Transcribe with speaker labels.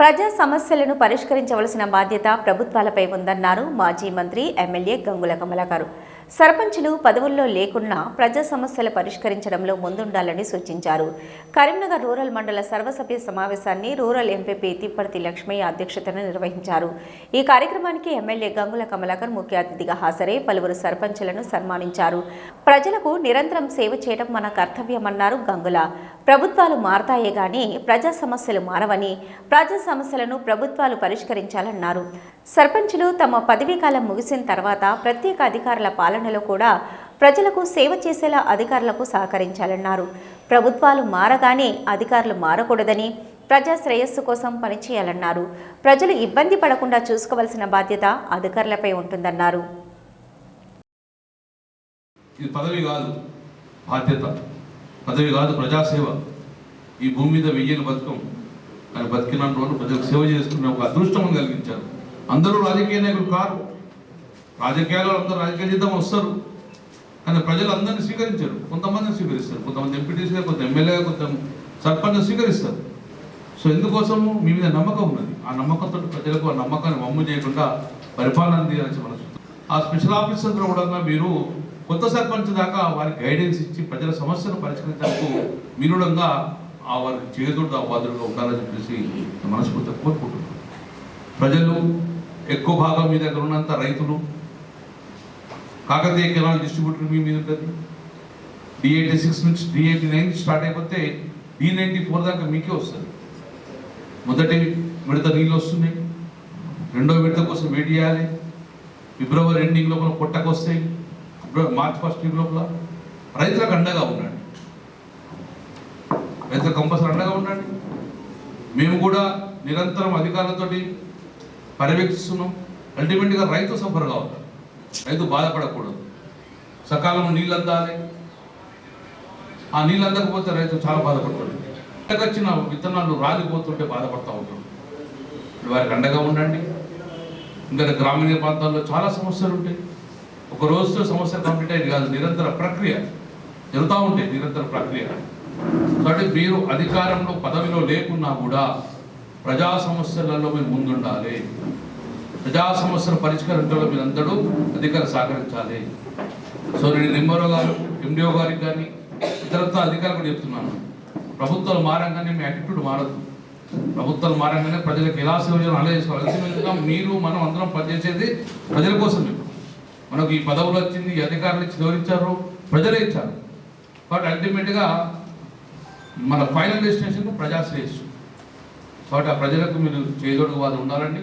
Speaker 1: ప్రజా సమస్యలను పరిష్కరించవలసిన బాధ్యత ప్రభుత్వాలపై ఉందన్నారు మాజీ మంత్రి ఎమ్మెల్యే గంగుల కమలాకారు. సర్పంచులు పదవుల్లో లేకున్నా ప్రజా సమస్యలు పరిష్కరించడంలో ముందుండాలని సూచించారు. కరీంనగర్ రూరల్ మండల సర్వసభ్య సమావేశాన్ని రూరల్ ఎంపీపీ తిప్పర్తి లక్ష్మయ్య అధ్యక్షతన నిర్వహించారు. ఈ కార్యక్రమానికి ఎమ్మెల్యే గంగుల కమలాకర్ ముఖ్య అతిథిగా హాజరై పలువురు సర్పంచులను సన్మానించారు. ప్రజలకు నిరంతరం సేవ చేయడం మన కర్తవ్యమన్నారు గంగుల. ప్రభుత్వాలు మారతాయే గాని ప్రజా సమస్యలు మారవని ప్రజా సమస్యలను ప్రభుత్వాలు పరిష్కరించాలన్నారు. సర్పంచులు తమ పదవీ కాలం ముగిసిన తర్వాత ప్రత్యేక అధికారుల పాలనలో కూడా ప్రజలకు సేవ చేసేలా అధికారులకు సహకరించాలన్నారు. ప్రభుత్వాలు మారగానే అధికారులు మారకూడదని ప్రజా శ్రేయస్సు కోసం పనిచేయాలన్నారు. ప్రజలు ఇబ్బంది పడకుండా చూసుకోవలసిన బాధ్యత అధికారులపై ఉంటుందన్నారు.
Speaker 2: ఇది పదవి కాదు బాధ్యత. పదవి కాదు ప్రజాసేవ. ఈ భూమి మీద వెయ్యని బతుకం. ఆయన బతికిన రోజులు ప్రజలకు సేవ చేసుకునే ఒక అదృష్టం కలిగించారు. అందరూ రాజకీయ నాయకులు కారు. రాజకీయాల్లో అందరూ రాజకీయ జీతం వస్తారు. కానీ ప్రజలు అందరినీ స్వీకరించారు. కొంతమందిని స్వీకరిస్తారు. కొంతమంది ఎంపీటీసీగా కొంత ఎమ్మెల్యేగా కొంత సర్పంచ్ స్వీకరిస్తారు. సో ఎందుకోసము మీ మీద నమ్మకం ఉన్నది? ఆ నమ్మకంతో ప్రజలకు ఆ నమ్మకాన్ని వమ్ము చేయకుండా పరిపాలన తీయాల్సి మన ఆ స్పెషల్ ఆఫీసర్ కూడా మీరు కొత్త సర్పంచ్ దాకా వారికి గైడెన్స్ ఇచ్చి ప్రజల సమస్యను పరిష్కరించడానికి మీరుడంగా ఆ వారికి చేదుడు ఆ బాధుడుగా ఉండాలని చెప్పేసి నేను మనస్ఫూర్తిగా కోరుకుంటున్నాను. ప్రజలు ఎక్కువ భాగం మీ దగ్గర ఉన్నంత రైతులు కాకతీయ కెనాల్ డిస్ట్రిబ్యూటర్ మీ మీద ఉంటుంది. డి ఎయిటీ సిక్స్ నుంచి డి ఎయిటీ నైన్ స్టార్ట్ అయిపోతే డి నైంటీ ఫోర్ దాకా మీకే వస్తుంది. మొదటి విడత నీళ్ళు వస్తున్నాయి. రెండో విడత కోసం వెయిట్ చేయాలి. ఫిబ్రవరి ఎండింగ్ లోపల పొట్టకొస్తాయి. మార్చ్ ఫస్ట్ వీక్ లోపల రైతులకు అండగా ఉండండి. రైతులకు కంపల్సరీ అండగా ఉండండి. మేము కూడా నిరంతరం అధికారులతో పర్యవేక్షిస్తున్నాం. అల్టిమేట్గా రైతు సఫర్ కావాలి రైతు బాధపడకూడదు. సకాలంలో నీళ్ళు అందాలి. ఆ నీళ్ళు అందకపోతే రైతు చాలా బాధపడతాడు వచ్చిన విత్తనాలు రాలిపోతుంటే బాధపడతా ఉంటాం. వారికి అండగా ఉండండి. ఇంకా గ్రామీణ ప్రాంతాల్లో చాలా సమస్యలు ఉంటాయి ఒక రోజుతో సమస్య కంప్లీట్ అయ్యేది కాదు నిరంతర ప్రక్రియ. జరుగుతూ ఉంటాయి నిరంతర ప్రక్రియ. కాబట్టి మీరు అధికారంలో పదవిలో లేకున్నా కూడా ప్రజా సమస్యలలో మీరు ముందుండాలి. ప్రజా సమస్యల పరిష్కరించడంలో మీరు అందరూ అధికారులు సహకరించాలి. సో నేను నిమ్మరావు గారు ఎండిఓ గారికి కానీ ఇతరత్వ అధికారులు కూడా చెప్తున్నాను. ప్రభుత్వాలు మారంగానే మీ యాటిట్యూడ్ మారదు. ప్రభుత్వాలు మారంగానే ప్రజలకు ఎలా సేవ చేయాలో అలా చేసుకోవాలి. మీరు మనం అందరం పనిచేసేది ప్రజల కోసం మనకు ఈ పదవులు వచ్చింది ఈ అధికారులు ఇచ్చి గౌరవించారు ప్రజలే ఇచ్చారు. కాబట్టి అల్టిమేట్గా మన ఫైనల్ డెస్టినేషన్ ప్రజాశ్రేయస్సు. కాబట్టి ఆ ప్రజలకు మీరు చేదోడు వారు ఉండాలండి.